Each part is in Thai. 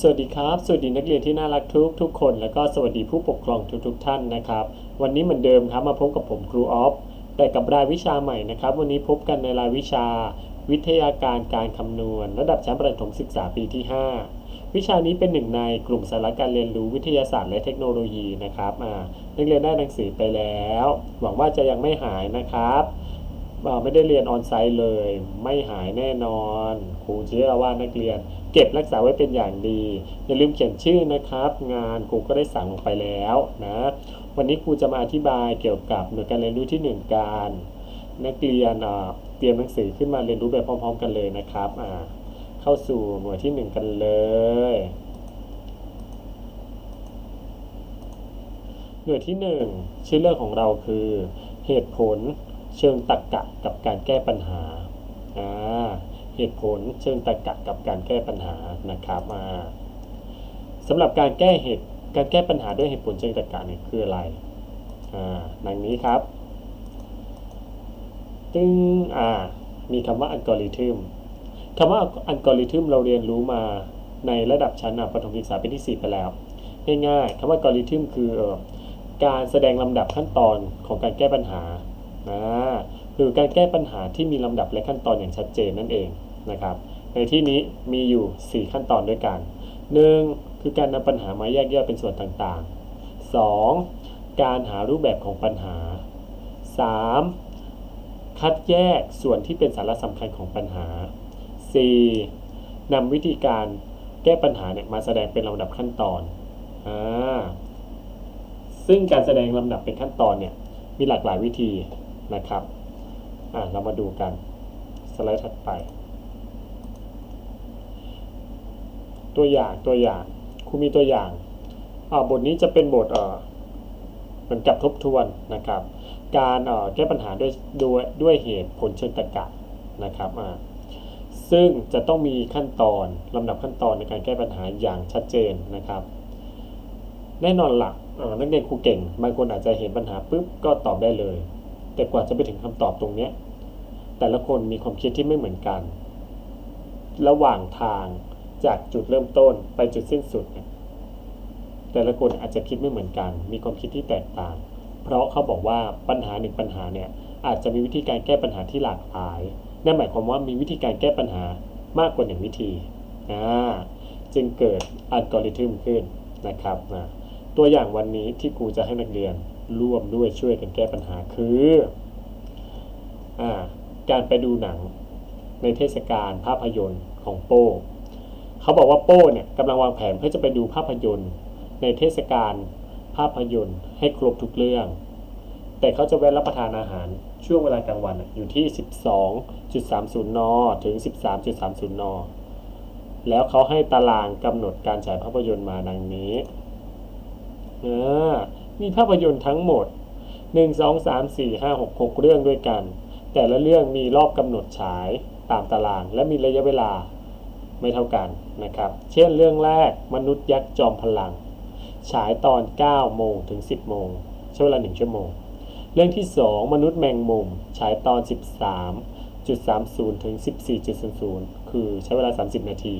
สวัสดีครับ สวัสดีนักเรียนที่น่ารักทุกทุกคน แล้วก็สวัสดีผู้ปกครองทุกทุกท่านนะครับ วันนี้เหมือนเดิมครับมาพบกับผมครูออฟแต่กับรายวิชาใหม่นะครับ วันนี้พบกันในรายวิชา วิทยาการการคำนวณ ระดับชั้นประถมศึกษาปีที่ 5 วิชานี้เป็นหนึ่งในกลุ่มสาระการเรียนรู้วิทยาศาสตร์และเทคโนโลยีนะครับนักเรียนได้หนังสือไปแล้ว หวังว่าจะยังไม่หายนะครับ ไม่ได้เรียนออนไซต์เลย ไม่หายแน่นอนครูเชื่อว่านักเรียน เก็บรักษาไว้เป็นอย่างดี อย่าลืมเขียนชื่อนะครับ งานครูก็ได้สั่งลงไปแล้วนะวันนี้ครูจะมาอธิบายเกี่ยวกับหน่วยการเรียนรู้ที่ 1 การ นักเรียนเตรียมหนังสือขึ้นมาเรียนรู้ไปพร้อม ๆ กันเลยนะครับเข้าสู่หน่วยที่ 1 กันเลยหน่วยที่ 1 ชื่อเรื่องของเราคือ เหตุผล เชิงตรรกะกับการแก้ปัญหาอ่าเหตุผลเชิงตรรกะกับการแก้ปัญหานะครับอ่าสำหรับการแก้เหตุการแก้ปัญหาด้วยเหตุผลเชิงตรรกะเนี่ยคืออะไรอ่าดังนี้ครับตึงอ่ามีคำว่าอัลกอริทึมคำว่าอัลกอริทึมเราเรียนรู้มาในระดับชั้นประถมศึกษาปีที่ 4 ไปแล้ว ง่ายๆคำว่าอัลกอริทึมคือเอ่อการแสดงลำดับขั้นตอนของการแก้ปัญหาอ่า คือการแก้ปัญหาที่มีลำดับและขั้นตอนอย่างชัดเจนนั่นเองนะครับ ในที่นี้มีอยู่ 4 ขั้นตอนด้วยกัน 1. คือการนำปัญหามาแยกย่อยเป็นส่วนต่างๆ 2. การหารูปแบบของปัญหา 3. คัดแยกส่วนที่เป็นสาระสำคัญของปัญหา 4. นำวิธีการแก้ปัญหาเนี่ยมาแสดงเป็นลำดับขั้นตอนอ่าซึ่งการแสดงลำดับเป็นขั้นตอนเนี่ยมีหลากหลายวิธีนะครับ อะเรามาดูกันสไลด์ถัดไป ตัวอย่างตัวอย่างครูมีตัวอย่างอ่าบทนี้จะเป็นบทเอ่อเหมือนกับทบทวนนะครับ การเอ่อแก้ปัญหาด้วยด้วยด้วยเหตุผลเชิงตรรกะนะครับอ่าซึ่งจะต้องมีขั้นตอนลำดับขั้นตอนในการแก้ปัญหาอย่างชัดเจนนะครับ แน่นอนหลักนักเรียนครูเก่งบางคนอาจจะเห็นปัญหาปุ๊บก็ตอบได้เลย แต่กว่าจะไปถึงคำตอบตรงเนี้ยแต่ละคนมีความคิดที่ไม่เหมือนกัน ระหว่างทางจากจุดเริ่มต้นไปจุดสิ้นสุดเนี่ยแต่ละคนอาจจะคิดไม่เหมือนกัน มีความคิดที่แตกต่าง เพราะเขาบอกว่าปัญหาหนึ่งปัญหาเนี่ยอาจจะมีวิธีการแก้ปัญหาที่หลากหลาย นั่นหมายความว่ามีวิธีการแก้ปัญหามากกว่าหนึ่งวิธีอ่าจึงเกิดอัลกอริทึมขึ้นนะครับนะตัวอย่างวันนี้ที่ครูจะให้นักเรียน ร่วมด้วยช่วยกันแก้ปัญหาคืออการไปดูหนังในเทศกาลภาพยนตร์ของโป้เขาบอกว่าโป้เนี่ยกำลังวางแผนเพื่อจะไปดูภาพยนตร์ ในเทศกาลภาพยนตร์ให้ครบทุกเรื่อง แต่เขาจะแวะรับประทานอาหารช่วงเวลากลางวันอยู่ที่ 12.30 น ถึง 13.30 น แล้วเขาให้ตารางกำหนดการฉายภาพยนตร์มาดังนี้อ่า มีภาพยนตร์ทั้งหมด 1 2 3 4 5 6 6 เรื่องด้วยกัน แต่ละเรื่องมีรอบกำหนดฉายตามตาราง และมีระยะเวลาไม่เท่ากันนะครับ เช่นเรื่องแรกมนุษย์ยักษ์จอมพลัง ฉายตอน 9 โมงถึง 10 โมงใช้เวลา 1 ชั่วโมง เรื่องที่ 2 มนุษย์แมงมุม ฉายตอน 13.30 ถึง 14.00 คือใช้เวลา 30 นาที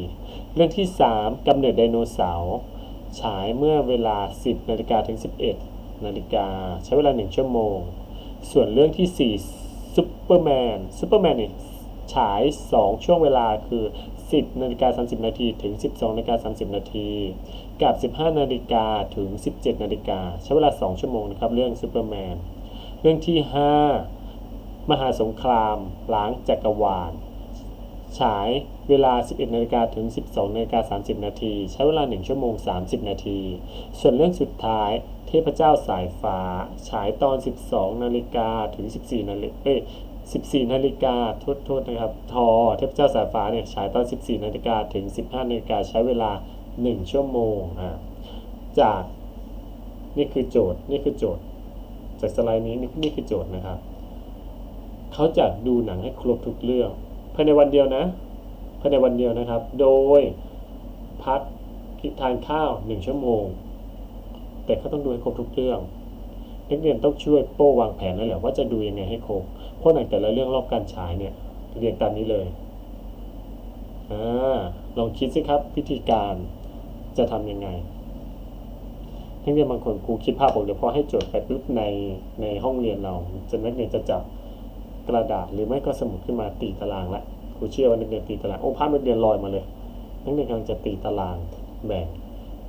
เรื่องที่ 3กำเนิดไดโนเสาร์ ฉายเมื่อเวลา 10นาฬิกาถึง 11นาฬิกาใช้เวลา 1 ชั่วโมง ส่วนเรื่องที่ 4ซูเปอร์แมนซูเปอร์แมนเนี่ยฉาย 2 ช่วงเวลาคือ 10นาฬิกา30 นาทีถึง 12นาฬิกา30 นาที กับ 15นาฬิกาถึง 17นาฬิกาใช้เวลา 2 ชั่วโมงนะครับ เรื่องซูเปอร์แมน เรื่องที่ 5 มหาสงครามล้างจักรวาล ฉายเวลา 11นาฬิกาถึง 12นาฬิกา30 นาที ใช้เวลา 1 ชั่วโมง 30 นาที ส่วนเรื่องสุดท้าย เทพเจ้าสายฟ้า ฉายตอน 12นาฬิกาถึง 14นาฬิกา14นาฬิกาโทษโทษนะครับ ทอ เทพเจ้าสายฟ้าเนี่ย ฉายตอน 14นาฬิกาถึง 15นาฬิกาใช้เวลา 1 ชั่วโมงอ่าจาก นี่คือโจทย์ นี่คือโจทย์ จากสไลด์นี้นี่นี่คือโจทย์นะครับ เขาจะดูหนังให้ครบทุกเรื่อง ภายในวันเดียวนะภายในวันเดียวนะครับ โดยพักทานข้าวหนึ่งชั่วโมง แต่เขาต้องดูให้ครบทุกเรื่องนักเรียนต้องช่วยโป้วางแผนแล้วแหละว่าจะดูยังไงให้ครบเพราะหนังแต่ละเรื่องรอบการฉายเนี่ยเรียงตามนี้เลยอลองคิดสิครับวิธีการจะทำยังไงนักเรียนบางคนครูคิดภาพออกเดี๋ยวพอให้โจทย์ไปปุ๊บในในห้องเรียนเราจะนักเรียนจะจับ กระดาษหรือไม่ก็สมุดขึ้นมาตีตารางละครูเชื่อว่านักเรียนตีตารางโอ้ภาพนักเรียนลอยมาเลยนักเรียนกำลังจะตีตารางแบ่ง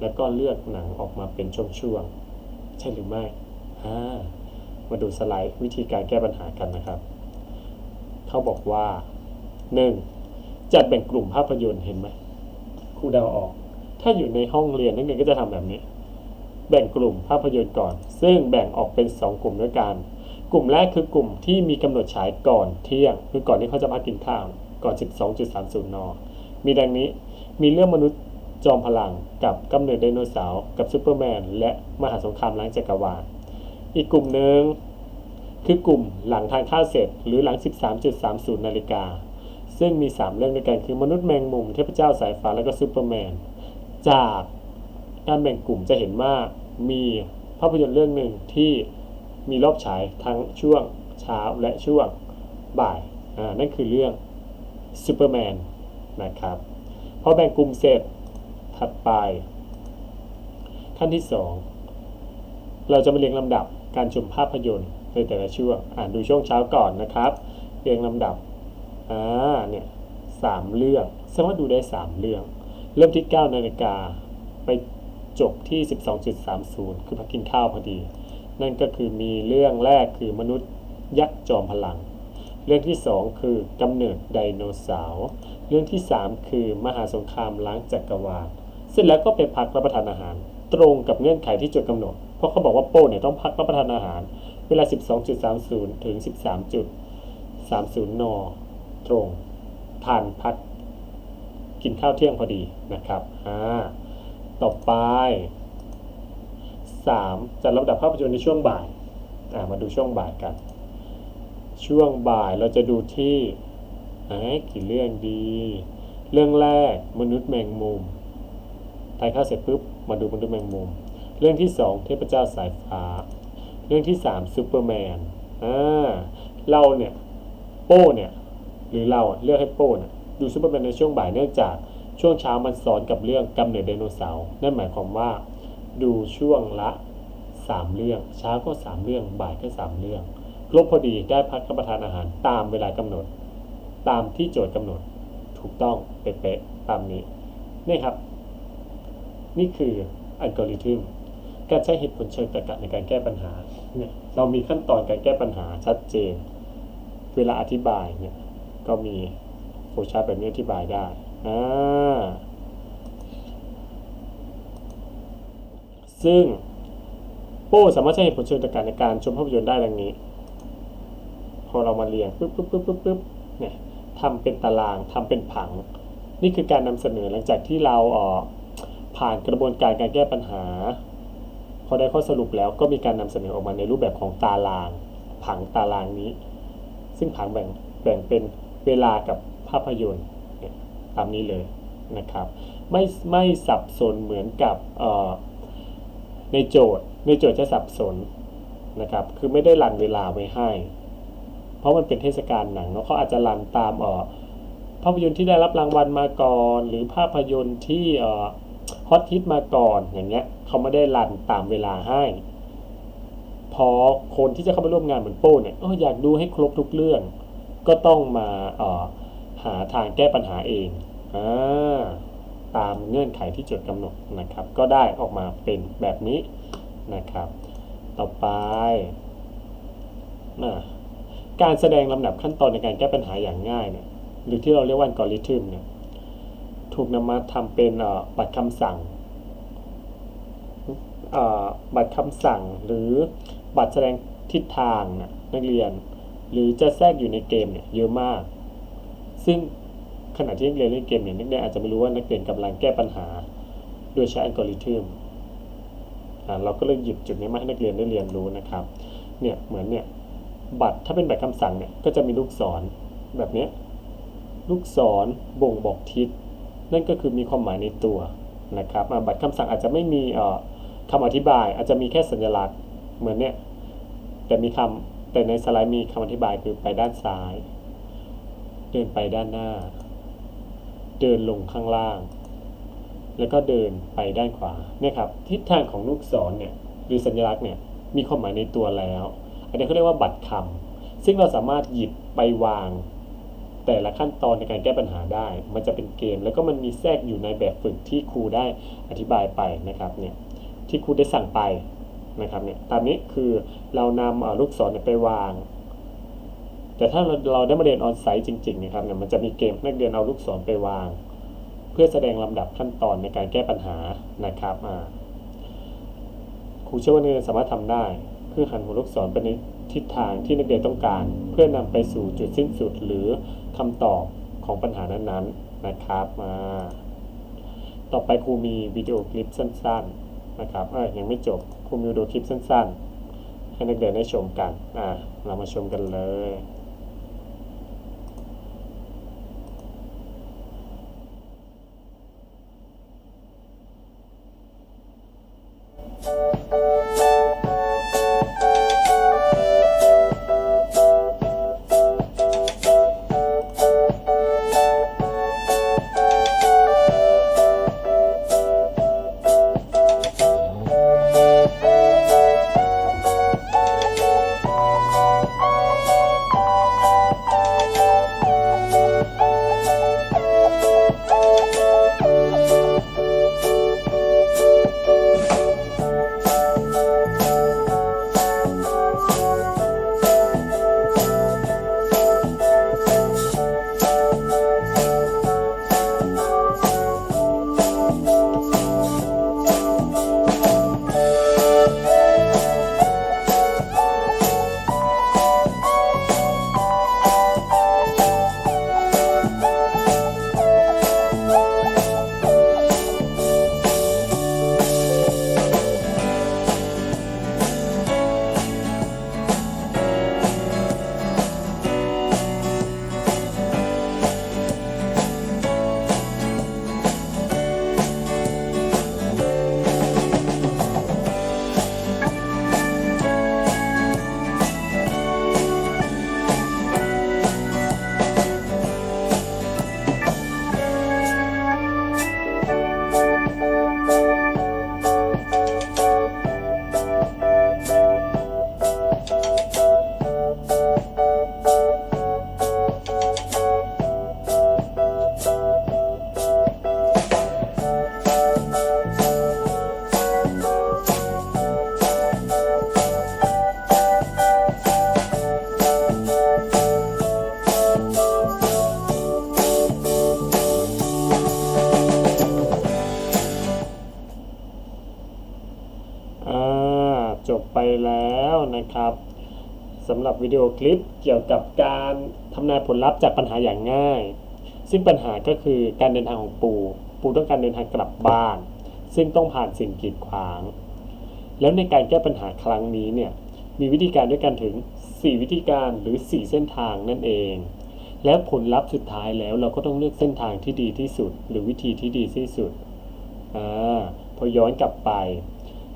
แล้วก็เลือกหนังออกมาเป็นช่วงๆใช่หรือไม่อ่ามาดูสไลด์วิธีการแก้ปัญหากันนะครับ เขาบอกว่า 1. จัดแบ่งกลุ่มภาพยนตร์เห็นไหมครูเดาออก ถ้าอยู่ในห้องเรียนนักเรียนก็จะทำแบบนี้ แบ่งกลุ่มภาพยนตร์ก่อน ซึ่งแบ่งออกเป็น 2 กลุ่มด้วยกัน กลุ่มแรกคือกลุ่มที่มีกำหนดฉายก่อนเที่ยง คือก่อนที่เขาจะพักกินข้าวก่อน 12.30 น มีดังนี้ มีเรื่องมนุษย์จอมพลังกับกำเนิดไดโนเสาร์กับซูเปอร์แมนและมหาสงครามล้างจักรวาล อีกกลุ่มหนึ่งคือกลุ่มหลังทานข้าวเสร็จหรือหลัง 13.30 นาฬิกา ซึ่งมี 3 เรื่องด้วยกันคือมนุษย์แมงมุม เทพเจ้าสายฟ้าและก็ซูเปอร์แมน จากการแบ่งกลุ่มจะเห็นว่ามีภาพยนตร์เรื่องหนึ่งที่ มีรอบฉายทั้งช่วงเช้าและช่วงบ่ายอ่านั่นคือเรื่องซูเปอร์แมนนะครับพอแบ่งกลุ่มเสร็จถัดไป ขั้นที่ 2 เราจะมาเรียงลำดับการชมภาพยนตร์ในแต่ละช่วงอ่านดูช่วงเช้าก่อนนะครับ เรียงลำดับอ่าเนี่ยสามเรื่องสามารถดูได้ 3 เรื่อง เริ่มที่9นาฬิกาไปจบที่ 12.30 คือพักกินข้าวพอดี นั่นก็คือมีเรื่องแรกคือมนุษย์ยักษ์จอมพลัง เรื่องที่ 2 คือกำเนิดไดโนเสาร์ เรื่องที่ 3 คือมหาสงครามล้างจักรวาล เสร็จแล้วก็ไปพักรับประทานอาหาร ตรงกับเงื่อนไขที่โจทย์กำหนด เพราะเขาบอกว่าโป้เนี่ยต้องพักรับประทานอาหาร เวลา 12.30 ถึง 13.30 น ตรงทานพักกินข้าวเที่ยงพอดีนะครับอ่าต่อไป 3. จัดลำดับภาพยนตร์ในช่วงบ่ายมาดูช่วงบ่ายกัน ช่วงบ่ายเราจะดูที่ไอ้กี่เรื่องดี เรื่องแรกมนุษย์แมงมุมทานข้าเสร็จปุ๊บมาดูมนุษย์แมงมุม เรื่องที่ 2 เทพเจ้าสายฟ้า เรื่องที่3ซูเปอร์แมนอ่าเราเนี่ยโป้เนี่ยหรือเราเลือกให้โป้เนี่ยดูซูเปอร์แมนในช่วงบ่ายเนื่องจากช่วงเช้ามันสอนกับเรื่องกำเนิดไดโนเสาร์นั่นหมายความว่า ดูช่วงละ 3 เรื่อง เช้าก็ 3 เรื่อง บ่ายก็ 3 เรื่อง ครบพอดีได้พักรับประทานอาหารตามเวลากำหนด ตามที่โจทย์กำหนด ถูกต้องเป๊ะๆตามนี้ นี่ครับ นี่คืออัลกอริทึม การใช้เหตุผลเชิงตรรกะในการแก้ปัญหา เนี่ย เรามีขั้นตอนการแก้ปัญหาชัดเจน เวลาอธิบายเนี่ย ก็มีโฟล์ชาร์แบบนี้อธิบายได้ อ่า ซึ่งโป้สามารถใช้เหตุผลเชิงตรรกะในการชมภาพยนตร์ได้ดังนี้ พอเรามาเรียงปุ๊บปุ๊บปุ๊บปุ๊บปุ๊บเนี่ยทำเป็นตารางทำเป็นผัง นี่คือการนำเสนอหลังจากที่เราเอ่อผ่านกระบวนการการแก้ปัญหา พอได้ข้อสรุปแล้วก็มีการนำเสนอออกมาในรูปแบบของตาราง ผังตารางนี้ ซึ่งผังแบ่งแบ่งเป็นเวลากับภาพยนตร์เนี่ยตามนี้เลยนะครับ ไม่ไม่สับสนเหมือนกับเอ่อ ในโจทย์ในโจทย์จะสับสนนะครับ คือไม่ได้รันเวลาไว้ให้ เพราะมันเป็นเทศกาลหนังเนาะเขาอาจจะรันตามอ่อภาพยนตร์ที่ได้รับรางวัลมาก่อน หรือภาพยนตร์ที่เออฮอตฮิตมาก่อนอย่างเงี้ยเขาไม่ได้รันตามเวลาให้ พอคนที่จะเข้ามาร่วมงานเหมือนโป้เนี่ยอออยากดูให้ครบทุกเรื่อง ก็ต้องมาออหาทางแก้ปัญหาเองอา ตามเงื่อนไขที่จดกำหนดนะครับ ก็ได้ออกมาเป็นแบบนี้นะครับ ต่อไปอ่าการแสดงลำดับขั้นตอนในการแก้ปัญหาอย่างง่ายเนี่ยหรือที่เราเรียกว่าอัลกอริทึมเนี่ยถูกนำมาทำเป็นบัตรคำสั่งบัตรคำสั่งหรือบัตรแสดงทิศทางนักเรียน หรือจะแทรกอยู่ในเกมเนี่ยเยอะมาก ซึ่ง ขณะที่นักเรียนเล่นเกมเนี่ยนักเรียนอาจจะไม่รู้ว่านักเรียนกำลังแก้ปัญหาโดยใช้อัลกอริทึมอ่าเราก็เลยหยิบจุดนี้มาให้นักเรียนได้เรียนรู้นะครับ เนี่ยเหมือนเนี่ยบัตรถ้าเป็นบัตรคำสั่งเนี่ยก็จะมีลูกศรแบบเนี้ยลูกศรบ่งบอกทิศ นั่นก็คือมีความหมายในตัวนะครับบัตรคำสั่งอาจจะไม่มีเอ่อคำอธิบาย อาจจะมีแค่สัญลักษณ์เหมือนเนี่ยแต่มีคำแต่ในสไลด์มีคำอธิบายคือไปด้านซ้าย เดินไปด้านหน้า เดินลงข้างล่าง แล้วก็เดินไปด้านขวาเนี่ยครับทิศทางของลูกศรเนี่ยหรือสัญลักษณ์เนี่ยมีความหมายในตัวแล้ว อันนี้เขาเรียกว่าบัตรคำซึ่งเราสามารถหยิบไปวาง แต่ละขั้นตอนในการแก้ปัญหาได้ มันจะเป็นเกม แล้วก็มันมีแทรกอยู่ในแบบฝึกที่ครูได้อธิบายไปนะครับเนี่ยที่ครูได้สั่งไปนะครับเนี่ยตามนี้คือเรานำลูกศรไปวาง แต่ถ้าเราเราได้มาเรียนออนไซต์จริงๆนะครับเนี่ยมันจะมีเกมนักเรียนเอาลูกศรไปวาง เพื่อแสดงลำดับขั้นตอนในการแก้ปัญหานะครับอ่าครูเชื่อว่านักเรียนสามารถทำได้คือหันหัวลูกศรไปในทิศทางที่นักเรียนต้องการ เพื่อนำไปสู่จุดสิ้นสุดหรือคำตอบของปัญหานั้นๆนะครับมาต่อไปครูมีวิดีโอคลิปสั้น ๆนะครับเอ้ยยังไม่จบครูมีวิดีโอคลิปสั้น ๆ ให้นักเรียนได้ชมกันอ่าเรามาชมกันเลย แล้วนะครับสำหรับวิดีโอคลิปเกี่ยวกับการทำนายผลลัพธ์จากปัญหาอย่างง่าย ซึ่งปัญหาก็คือการเดินทางของปูปูต้องการเดินทางกลับบ้าน ซึ่งต้องผ่านสิ่งกีดขวาง แล้วในการแก้ปัญหาครั้งนี้เนี่ยมีวิธีการด้วยกันถึง 4 วิธีการหรือ 4 เส้นทางนั่นเอง แล้วผลลัพธ์สุดท้ายแล้วเราก็ต้องเลือกเส้นทางที่ดีที่สุด หรือวิธีที่ดีที่สุดอ่าพอย้อนกลับไป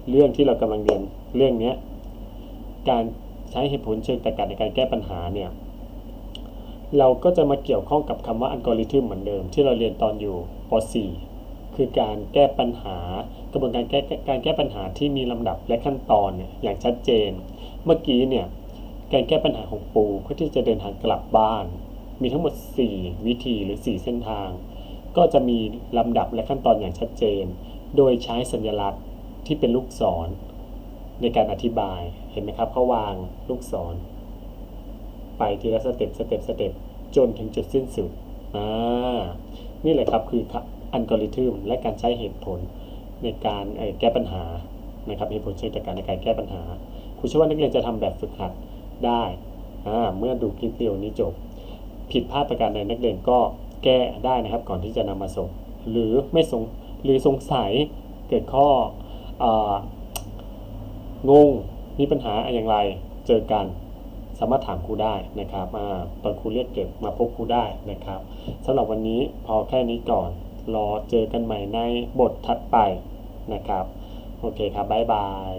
เรื่องที่เรากำลังเรียนเรื่องเนี้ยการใช้เหตุผลเชิงตรรกะในการแก้ปัญหาเนี่ยเราก็จะมาเกี่ยวข้องกับคำว่าอัลกอริทึมเหมือนเดิม ที่เราเรียนตอนอยู่ป .4 คือการแก้ปัญหา กระบวนการแก้การแก้ปัญหาที่มีลำดับและขั้นตอนเนี่ยอย่างชัดเจน เมื่อกี้เนี่ยการแก้ปัญหาของปูเพื่อที่จะเดินทางกลับบ้าน มีทั้งหมด 4 วิธีหรือ 4 เส้นทาง ก็จะมีลำดับและขั้นตอนอย่างชัดเจน โดยใช้สัญลักษณ์ที่เป็นลูกศร ในการอธิบายเห็นไหมครับเขาวางลูกศร ไปทีละสเต็ปสเต็ปสเต็ปจนถึงจุดสิ้นสุดอ่านี่แหละครับคืออัลกอริทึมและการใช้เหตุผลในการแก้ปัญหานะครับเหตุผลเชิงตรรกะในการแก้ปัญหาครูเชื่อว่านักเรียนจะทำแบบฝึกหัดได้อ่าเมื่อดูคลิปวิดีโอนี้จบ ผิดพลาดประการใดนักเรียนก็แก้ได้นะครับก่อนที่จะนำมาส่ง หรือไม่สงหรือสงสัยเกิดข้ออ งงมีปัญหาอย่างไรเจอกัน สามารถถามครูได้นะครับอาตอนครูเรียกเก็บมาพบครูได้นะครับสำหรับวันนี้พอแค่นี้ก่อน รอเจอกันใหม่ในบทถัดไปนะครับ โอเคครับบ๊ายบาย